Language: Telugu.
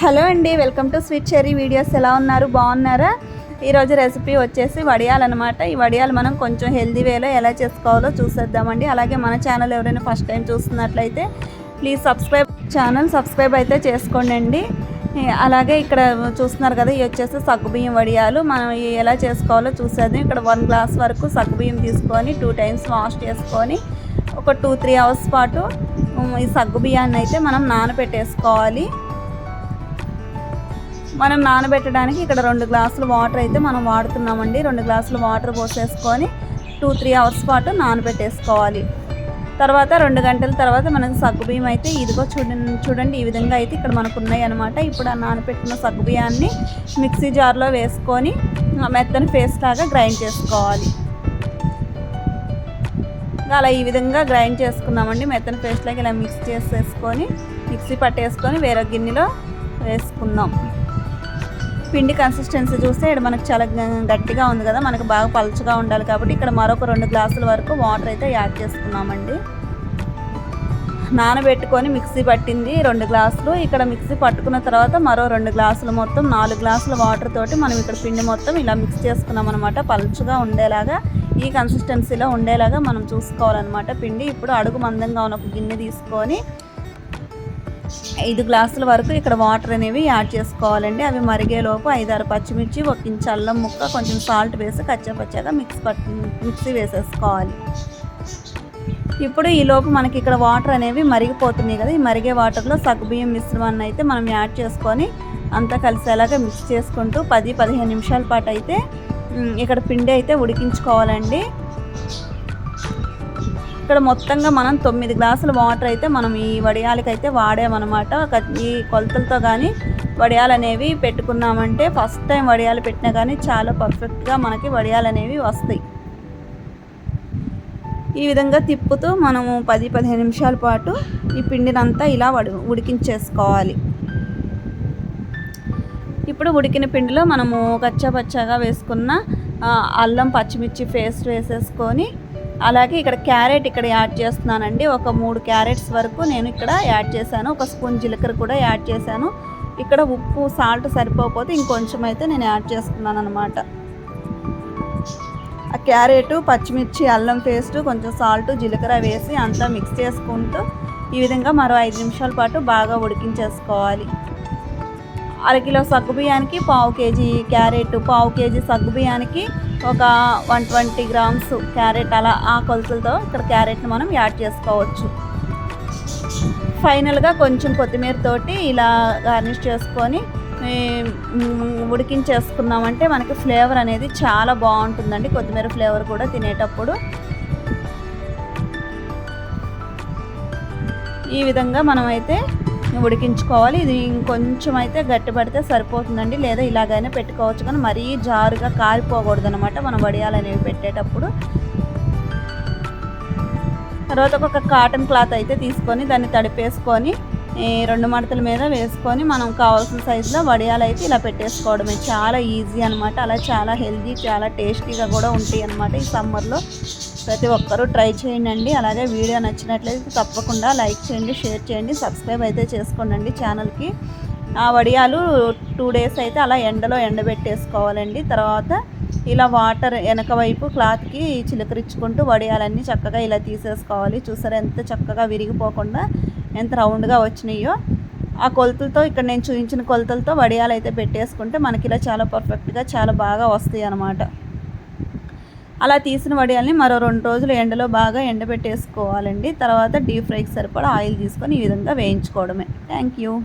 హలో అండి welcome to sweet cherry videos. ఎలా ఉన్నారు? బాగున్నారా? ఈరోజు రెసిపీ వచ్చేసి వడియాలన్నమాట ఈ వడియాలు మనం కొంచెం హెల్దీ వేలో ఎలా చేసుకోవాలో చూసేద్దామండి. అలాగే మన ఛానల్ ఎవరైనా ఫస్ట్ టైం చూస్తున్నట్లయితే ప్లీజ్ సబ్స్క్రైబ్ ఛానల్ సబ్స్క్రైబ్ అయితే చేసుకోండి అలాగే ఇక్కడ చూస్తున్నారు కదా ఇవి వచ్చేసి సగ్గుబియ్యం వడియాలు. మనం ఎలా చేసుకోవాలో చూసేద్దాం. ఇక్కడ వన్ గ్లాస్ వరకు సగ్గుబియ్యం తీసుకొని టూ టైమ్స్ వాష్ చేసుకొని ఒక టూ త్రీ అవర్స్ పాటు ఈ సగ్గుబియ్యాన్ని అయితే మనం నానబెట్టేసుకోవాలి. మనం నానబెట్టడానికి ఇక్కడ రెండు గ్లాసులు వాటర్ అయితే మనం వాడుతున్నామండి. రెండు గ్లాసులు వాటర్ పోసేసుకొని టూ త్రీ అవర్స్ పాటు నానబెట్టేసుకోవాలి. తర్వాత రెండు గంటల తర్వాత మనకు సగ్గుబియ్యం అయితే ఇదిగో చూడండి చూడండి ఈ విధంగా అయితే ఇక్కడ మనకు ఉన్నాయి అనమాట ఇప్పుడు ఆ నానబెట్టుకున్న సగ్గుబియ్యాన్ని మిక్సీ జార్లో వేసుకొని మెత్తని పేస్ట్ లాగా గ్రైండ్ చేసుకోవాలి. అలా ఈ విధంగా గ్రైండ్ చేసుకున్నామండి. మెత్తని పేస్ట్ లాగా ఇలా మిక్స్ చేసేసుకొని మిక్సీ పట్టేసుకొని వేరే గిన్నెలో వేసుకుందాం పిండి కన్సిస్టెన్సీ చూస్తే ఇక్కడ మనకు చాలా గట్టిగా ఉంది కదా మనకు బాగా పలుచగా ఉండాలి కాబట్టి ఇక్కడ మరొక రెండు గ్లాసుల వరకు వాటర్ అయితే యాడ్ చేసుకున్నామండి. నానబెట్టుకొని మిక్సీ పట్టింది రెండు గ్లాసులు. ఇక్కడ మిక్సీ పట్టుకున్న తర్వాత మరో రెండు గ్లాసులు మొత్తం నాలుగు గ్లాసుల వాటర్ తోటి మనం ఇక్కడ పిండి మొత్తం ఇలా మిక్స్ చేసుకున్నాం అనమాట పలుచుగా ఉండేలాగా ఈ కన్సిస్టెన్సీలో ఉండేలాగా మనం చూసుకోవాలన్నమాట. పిండి ఇప్పుడు అడుగు మందంగా ఉన్న ఒక గిన్నె తీసుకొని ఐదు గ్లాసుల వరకు ఇక్కడ వాటర్ అనేవి యాడ్ చేసుకోవాలండి. అవి మరిగేలోపు ఐదారు పచ్చిమిర్చి ఒక ఇంచు అల్లం ముక్క కొంచెం సాల్ట్ వేసి కచ్చాపచ్చాగా మిక్స్ పట్టి మిక్సీ వేసేసుకోవాలి. ఇప్పుడు ఈ లోపు మనకి ఇక్కడ వాటర్ అనేవి మరిగిపోతున్నాయి కదా. ఈ మరిగే వాటర్లో సగ్గుబియ్యం మిశ్రమాన్ని అయితే మనం యాడ్ చేసుకొని అంతా కలిసేలాగా మిక్స్ చేసుకుంటూ పది పదిహేను నిమిషాల పాటు అయితే ఇక్కడ పిండి అయితే ఉడికించుకోవాలండి. ఇక్కడ మొత్తంగా మనం తొమ్మిది గ్లాసుల వాటర్ అయితే మనం ఈ వడియాలకి అయితే వాడామన్నమాట. ఒక ఈ కొలతలతో కానీ వడియాలు అనేవి పెట్టుకున్నామంటే ఫస్ట్ టైం వడియాలు పెట్టినా కానీ చాలా పర్ఫెక్ట్గా మనకి వడియాలు అనేవి వస్తాయి. ఈ విధంగా తిప్పుతూ మనము పది పదిహేను నిమిషాల పాటు ఈ పిండినంతా ఇలా వడి ఉడికించేసుకోవాలి. ఇప్పుడు ఉడికిన పిండిలో మనము కచ్చా పచ్చాగా వేసుకున్న అల్లం పచ్చిమిర్చి పేస్ట్ వేసేసుకొని అలాగే ఇక్కడ క్యారెట్ ఇక్కడ యాడ్ చేస్తున్నానండి. ఒక మూడు క్యారెట్స్ వరకు నేను ఇక్కడ యాడ్ చేశాను. ఒక స్పూన్ జీలకర్ర కూడా యాడ్ చేశాను. ఇక్కడ ఉప్పు సాల్ట్ సరిపోకపోతే ఇంకొంచెం అయితే నేను యాడ్ చేసుకున్నాను అనమాట ఆ క్యారెట్ పచ్చిమిర్చి అల్లం పేస్ట్ కొంచెం సాల్ట్ జీలకర్ర వేసి అంతా మిక్స్ చేసుకుంటూ ఈ విధంగా మరో ఐదు నిమిషాల పాటు బాగా ఉడికించేసుకోవాలి. అరకిలో సగ్గుబియ్యానికి పావు కేజీ క్యారెట్ పావు కేజీ సగ్గుబియ్యానికి ఒక వన్ ట్వంటీ గ్రామ్స్ క్యారెట్ అలా ఆ కొలతలతో ఇక్కడ క్యారెట్ని మనం యాడ్ చేసుకోవచ్చు. ఫైనల్గా కొంచెం కొత్తిమీర తోటి ఇలా గార్నిష్ చేసుకొని ఉడికించేసుకున్నామంటే మనకి ఫ్లేవర్ అనేది చాలా బాగుంటుందండి. కొత్తిమీర ఫ్లేవర్ కూడా తినేటప్పుడు. ఈ విధంగా మనమైతే ఉడికించుకోవాలి. ఇది ఇంకొంచెం అయితే గట్టిపడితే సరిపోతుందండి. లేదా ఇలాగైనా పెట్టుకోవచ్చు. కానీ మరీ జారుగా కారిపోకూడదు అనమాట మనం వడియాలు అనేవి పెట్టేటప్పుడు. తర్వాత ఒక కాటన్ క్లాత్ అయితే తీసుకొని దాన్ని తడిపేసుకొని రెండు మడతల మీద వేసుకొని మనం కావాల్సిన సైజులో వడియాలు అయితే ఇలా పెట్టేసుకోవడమే. చాలా ఈజీ అనమాట అలా చాలా హెల్దీ చాలా టేస్టీగా కూడా ఉంటాయి అనమాట ఈ సమ్మర్లో. ప్రతి ఒక్కరూ ట్రై చేయండి. అలాగే వీడియో నచ్చినట్లయితే తప్పకుండా లైక్ చేయండి షేర్ చేయండి సబ్స్క్రైబ్ అయితే చేసుకోండి ఛానల్కి. ఆ వడియాలు టూ డేస్ అయితే అలా ఎండలో ఎండబెట్టేసుకోవాలండి. తర్వాత ఇలా వాటర్ వెనక వైపు క్లాత్కి చిలకరించుకుంటూ వడియాలన్నీ చక్కగా ఇలా తీసేసుకోవాలి. చూసారా ఎంత చక్కగా విరిగిపోకుండా ఎంత రౌండ్గా వచ్చినాయో. ఆ కొలతలతో ఇక్కడ నేను చూపించిన కొలతలతో వడియాలు అయితే పెట్టేసుకుంటే మనకి ఇలా చాలా పర్ఫెక్ట్గా చాలా బాగా వస్తాయి అన్నమాట అలా తీసిన వడియాల్ని మరో రెండు రోజులు ఎండలో బాగా ఎండబెట్టేసుకోవాలండి. తర్వాత డీప్ ఫ్రైకి సరిపడా ఆయిల్ తీసుకొని ఈ విధంగా వేయించుకోవడమే. Thank you.